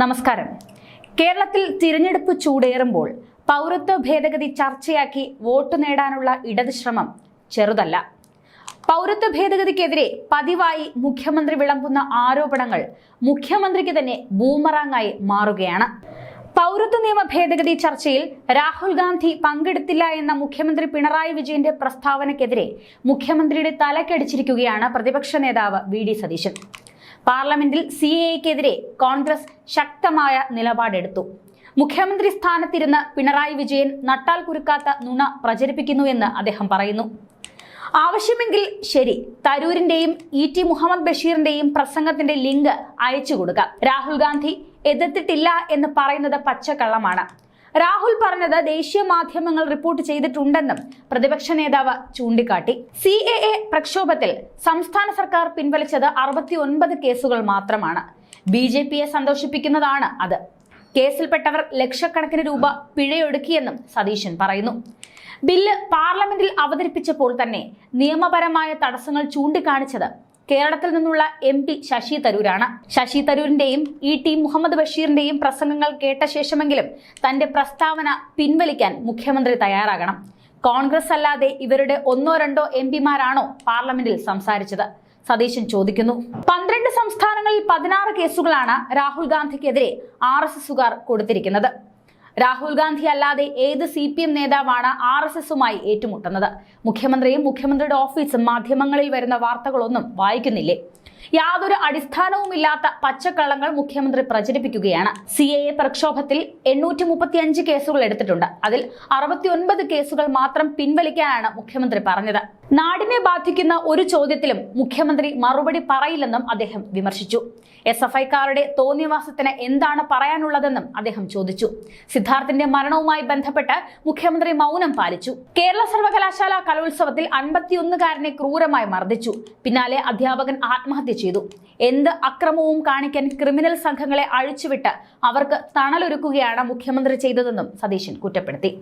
നമസ്കാരം. കേരളത്തിൽ തിരഞ്ഞെടുപ്പ് ചൂടേറുമ്പോൾ പൗരത്വ ഭേദഗതി ചർച്ചയാക്കി വോട്ട് നേടാനുള്ള ഇടത് ശ്രമം ചെറുതല്ല. പൗരത്വ ഭേദഗതിക്കെതിരെ പതിവായി മുഖ്യമന്ത്രി വിളമ്പുന്ന ആരോപണങ്ങൾ മുഖ്യമന്ത്രിക്ക് തന്നെ ബൂമറാങ്ങായി മാറുകയാണ്. പൗരത്വ നിയമ ഭേദഗതി ചർച്ചയിൽ രാഹുൽ ഗാന്ധി പങ്കെടുത്തില്ല എന്ന മുഖ്യമന്ത്രി പിണറായി വിജയന്റെ പ്രസ്താവനക്കെതിരെ മുഖ്യമന്ത്രിയുടെ തലക്കടിച്ചിരിക്കുകയാണ് പ്രതിപക്ഷ നേതാവ് വി ഡി സതീശൻ. പാർലമെന്റിൽ സി എക്കെതിരെ കോൺഗ്രസ് ശക്തമായ നിലപാടെടുത്തു. മുഖ്യമന്ത്രി സ്ഥാനത്തിരുന്ന് പിണറായി വിജയൻ നട്ടാൽ കുരുക്കാത്ത നുണ പ്രചരിപ്പിക്കുന്നു എന്ന് അദ്ദേഹം പറയുന്നു. ആവശ്യമെങ്കിൽ ശരി തരൂരിന്റെയും ഇ ടി മുഹമ്മദ് ബഷീറിന്റെയും പ്രസംഗത്തിന്റെ ലിങ്ക് അയച്ചു കൊടുക്കാം. രാഹുൽ ഗാന്ധി എതിർത്തിട്ടില്ല എന്ന് പറയുന്നത് പച്ചക്കള്ളമാണ്. രാഹുൽ പറഞ്ഞത് ദേശീയ മാധ്യമങ്ങൾ റിപ്പോർട്ട് ചെയ്തിട്ടുണ്ടെന്നും പ്രതിപക്ഷ നേതാവ് ചൂണ്ടിക്കാട്ടി. സി എ എ പ്രക്ഷോഭത്തിൽ സംസ്ഥാന സർക്കാർ പിൻവലിച്ചത് അറുപത്തി ഒൻപത് കേസുകൾ മാത്രമാണ്. ബി ജെ പിയെ സന്തോഷിപ്പിക്കുന്നതാണ് അത്. കേസിൽപ്പെട്ടവർ ലക്ഷക്കണക്കിന് രൂപ പിഴയൊടുക്കിയെന്നും സതീശൻ പറയുന്നു. ബില്ല് പാർലമെന്റിൽ അവതരിപ്പിച്ചപ്പോൾ തന്നെ നിയമപരമായ തടസ്സങ്ങൾ ചൂണ്ടിക്കാണിച്ചത് കേരളത്തിൽ നിന്നുള്ള എം പി ശശി തരൂരാണ്. ശശി തരൂരിന്റെയും ഇ ടി മുഹമ്മദ് ബഷീറിന്റെയും പ്രസംഗങ്ങൾ കേട്ട ശേഷമെങ്കിലും തന്റെ പ്രസ്താവന പിൻവലിക്കാൻ മുഖ്യമന്ത്രി തയ്യാറാകണം. കോൺഗ്രസ് അല്ലാതെ ഇവരുടെ ഒന്നോ രണ്ടോ എം പിമാരാണോ പാർലമെന്റിൽ സംസാരിച്ചത്? സതീശൻ ചോദിക്കുന്നു. പന്ത്രണ്ട് സംസ്ഥാനങ്ങളിൽ പതിനാറ് കേസുകളാണ് രാഹുൽ ഗാന്ധിക്കെതിരെ ആർ എസ് എസുകാർ കൊടുത്തിരിക്കുന്നത്. രാഹുൽ ഗാന്ധി അല്ലാതെ ഏത് സി പി എം നേതാവാണ് ആർ എസ് എസുമായി ഏറ്റുമുട്ടുന്നത്? മുഖ്യമന്ത്രിയും മുഖ്യമന്ത്രിയുടെ ഓഫീസും മാധ്യമങ്ങളിൽ വരുന്ന വാർത്തകളൊന്നും വായിക്കുന്നില്ലേ? യാതൊരു അടിസ്ഥാനവുമില്ലാത്ത പച്ചക്കള്ളങ്ങൾ മുഖ്യമന്ത്രി പ്രചരിപ്പിക്കുകയാണ്. സി എ എ പ്രക്ഷോഭത്തിൽ എണ്ണൂറ്റി മുപ്പത്തി അഞ്ച് കേസുകൾ എടുത്തിട്ടുണ്ട്. അതിൽ അറുപത്തി ഒൻപത് കേസുകൾ മാത്രം പിൻവലിക്കാനാണ് മുഖ്യമന്ത്രി പറഞ്ഞത്. നാടിനെ ബാധിക്കുന്ന ഒരു ചോദ്യത്തിലും മുഖ്യമന്ത്രി മറുപടി പറയില്ലെന്നും അദ്ദേഹം വിമർശിച്ചു. എസ് എഫ് ഐക്കാരുടെ തോന്നിവാസത്തിന് എന്താണ് പറയാനുള്ളതെന്നും അദ്ദേഹം ചോദിച്ചു. സിദ്ധാർത്ഥിന്റെ മരണവുമായി ബന്ധപ്പെട്ട് മുഖ്യമന്ത്രി മൗനം പാലിച്ചു. കേരള സർവകലാശാല കലോത്സവത്തിൽ അൻപത്തിയൊന്നുകാരനെ ക്രൂരമായി മർദ്ദിച്ചു. പിന്നാലെ അധ്യാപകൻ ആത്മഹത്യ ചെയ്തു. എന്ത് അക്രമവും കാണിക്കാൻ ക്രിമിനൽ സംഘങ്ങളെ അഴിച്ചുവിട്ട് അവർക്ക് തണലൊരുക്കുകയാണ് മുഖ്യമന്ത്രി ചെയ്തതെന്നും സതീശൻ കുറ്റപ്പെടുത്തി.